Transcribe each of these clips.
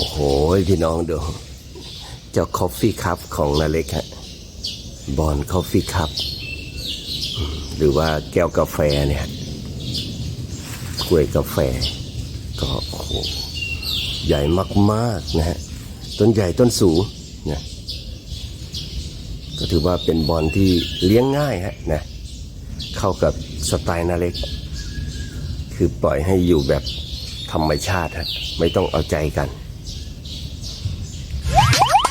โอ้โห พี่น้องดู เจ้าคอฟฟี่คัพของนาเล็กฮะบอลคอฟฟี่คัพหรือว่าแก้วกาแฟเนี่ยถ้วยกาแฟ ก็โอ้โหใหญ่มากๆนะฮะ ต้นใหญ่ต้นสูงนะก็ถือว่าเป็นบอลที่เลี้ยงง่ายฮะนะเข้ากับสไตล์นาเล็ก คือปล่อยให้อยู่แบบธรรมชาติฮะไม่ต้องเอาใจกัน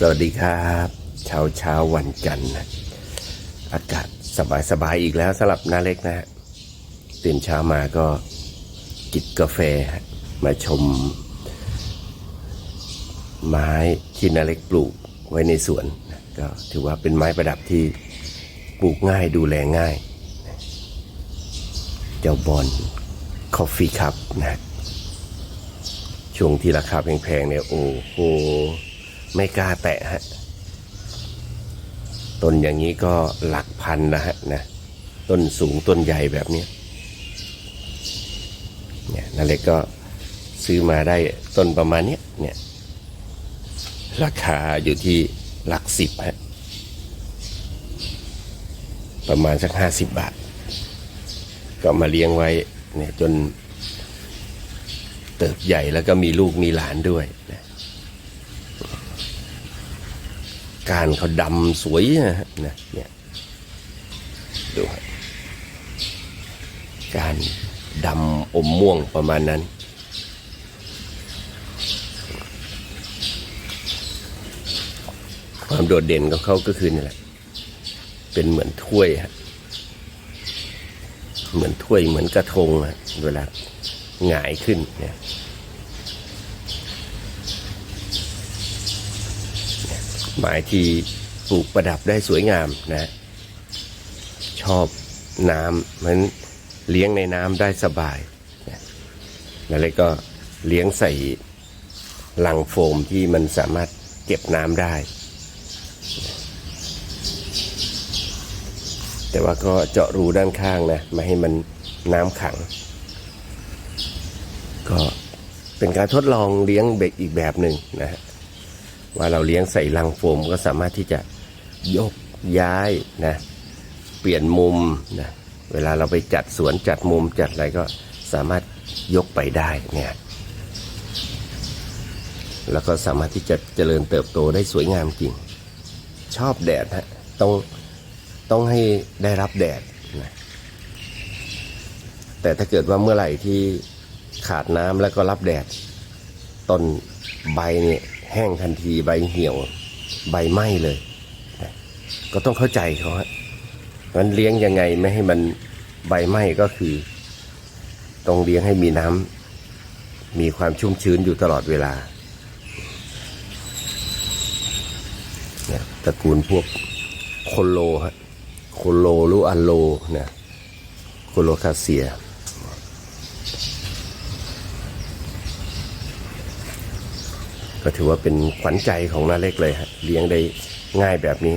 สวัสดีครับเช้าเช้าวันจันทร์นะอากาศสบายสบายอีกแล้วสำหรับนาเล็กนะฮะตื่นเช้ามาก็จิบกาแฟมาชม ไม้ที่นาเล็กปลูกไว้ในสวนก็ถือว่าเป็นไม้ประดับที่ปลูกง่ายดูแลง่าย เจ้าบอลคอฟฟี่คัพนะช่วงที่ราคาแพงๆเนี่ยโอ้โห ไม่กล้าแตะฮะต้นอย่างนี้ก็หลักพันนะฮะนะต้นสูงต้นใหญ่แบบนี้เนี่ยนาเล็กก็ซื้อมาได้ต้นประมาณนี้เนี่ยราคาอยู่ที่หลักสิบฮะประมาณสักห้าสิบบาท ก็มาเลี้ยงไว้เนี่ยจนเติบใหญ่แล้วก็มีลูกมีหลานด้วยนะ การเขาดำสวยนะฮะนะเนี่ยดูการดำอมม่วงประมาณนั้น ความโดดเด่นของเขาก็คือนี่แหละ เป็นเหมือนถ้วยฮะเหมือนถ้วยเหมือนกระทงฮะเวลาหงายขึ้นเนี่ย หมายที่ปลูกประดับได้สวยงามนะ ชอบน้ำมันเลี้ยงในน้ำได้สบายนะแล้วก็เลี้ยงใส่ลังโฟมที่มันสามารถเก็บน้ำได้ แต่ว่าก็เจาะรูด้านข้างนะไม่ให้มันน้ำขัง ก็เป็นการทดลองเลี้ยงเบกอีกแบบหนึ่งนะฮะ ว่าเราเลี้ยงใส่ลังโฟมก็สามารถที่จะยกย้ายนะเปลี่ยนมุมนะเวลาเราไปจัดสวนจัดมุมจัดอะไรก็สามารถยกไปได้เนี่ยแล้วก็สามารถที่จะเจริญเติบโตได้สวยงามจริง ชอบแดดฮะต้องต้องให้ได้รับแดดนะแต่ถ้าเกิดว่าเมื่อไหร่ที่ขาดน้ำแล้วก็รับแดดต้นใบเนี่ย แห้งทันทีใบเหี่ยวใบไหม้เลย ก็ต้องเข้าใจเขาฮะมันเลี้ยงยังไงไม่ให้มันใบไหม้ก็คือ ต้องเลี้ยงให้มีน้ำมีความชุ่มชื้นอยู่ตลอดเวลาเนี่ยตระกูลพวกโคโลฮะโคโลหรืออัลโลนะโคโลคาเซีย ก็ถือว่าเป็นขวัญใจของนาเล็กเลยฮะเลี้ยงได้ง่ายแบบนี้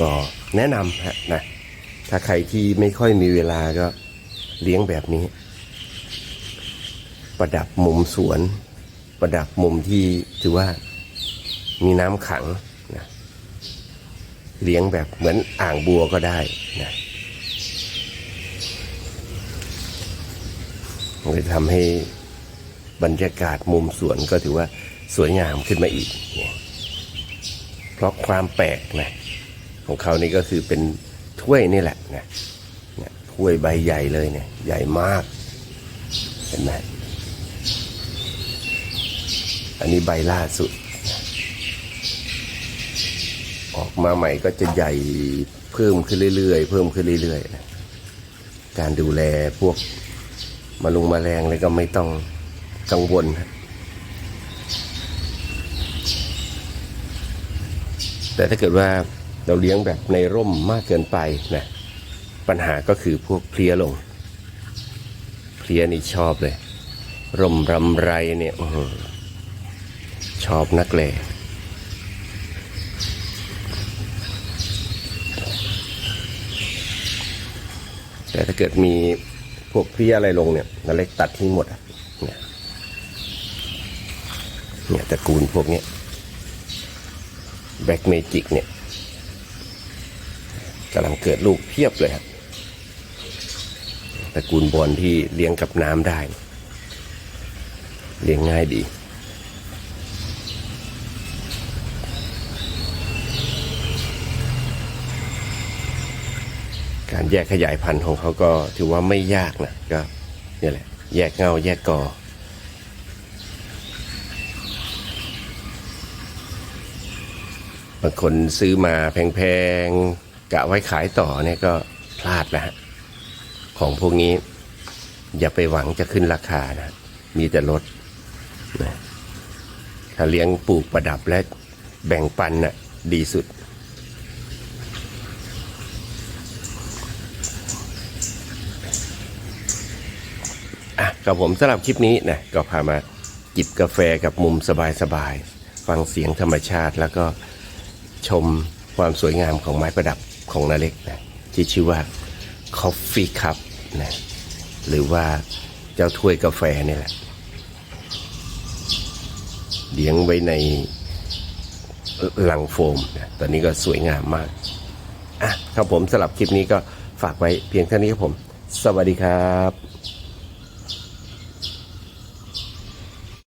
ก็แนะนำฮะนะถ้าใครที่ไม่ค่อยมีเวลาก็เลี้ยงแบบนี้ ประดับมุมสวน ประดับมุมที่ถือว่ามีน้ำขังนะเลี้ยงแบบเหมือนอ่างบัวก็ได้นะ มันก็ทำให้บรรยากาศมุมสวนก็ถือว่าสวยงามขึ้นมาอีกเนี่ยเพราะความแปลกนะของเขานี่ก็คือเป็นถ้วยนี่แหละนะถ้วยใบใหญ่เลยเนี่ยใหญ่มากเห็นไหมอันนี้ใบล่าสุด ออกมาใหม่ก็จะใหญ่เพิ่มขึ้นเรื่อยๆ เพิ่มขึ้นเรื่อยๆนะการดูแลพวก มาลุงมาแรงอะไรก็ไม่ต้องกังวลแต่ถ้าเกิดว่าเราเลี้ยงแบบในร่มมากเกินไปนะปัญหาก็คือพวกเพลียลง เพลียนี่ชอบเลย ร่มรำไรเนี่ยอื้อหือชอบนักแลแต่ถ้าเกิดมี พวกเพลี้ยอะไรลงเนี่ยนาเล็กตัดทิ้งหมดเนี่ยเนี่ยตระกูลพวกเนี้ยแบ็กเมจิกเนี่ยกำลังเกิดลูกเพียบเลยครับตระกูลบอลที่เลี้ยงกับน้ำได้ เลี้ยงง่ายดี การแยกขยายพันธุ์ของเขาก็ถือว่าไม่ยากนะก็นี่แหละ แยกเงาแยกกอบางคนซื้อมาแพงๆกะไว้ขายต่อเนี่ยก็พลาดแล้ว ของพวกนี้ อย่าไปหวังจะขึ้นราคานะ มีแต่ลดนะถ้าเลี้ยงปลูกประดับและแบ่งปันน่ะดีสุด กับผมสำหรับคลิปนี้นะก็พามาจิบกาแฟกับมุมสบายๆฟังเสียงธรรมชาติ แล้วก็ชมความสวยงามของไม้ประดับของนาเล็กนะที่ชื่อว่า Coffee Cup นะหรือว่าเจ้าถ้วยกาแฟนี่แหละเลี้ยงไว้ในลังโฟมนะตอนนี้ก็สวยงามมากอะครับผมสำหรับคลิปนี้ก็ฝากไว้เพียงเท่านี้ครับผม สวัสดีครับ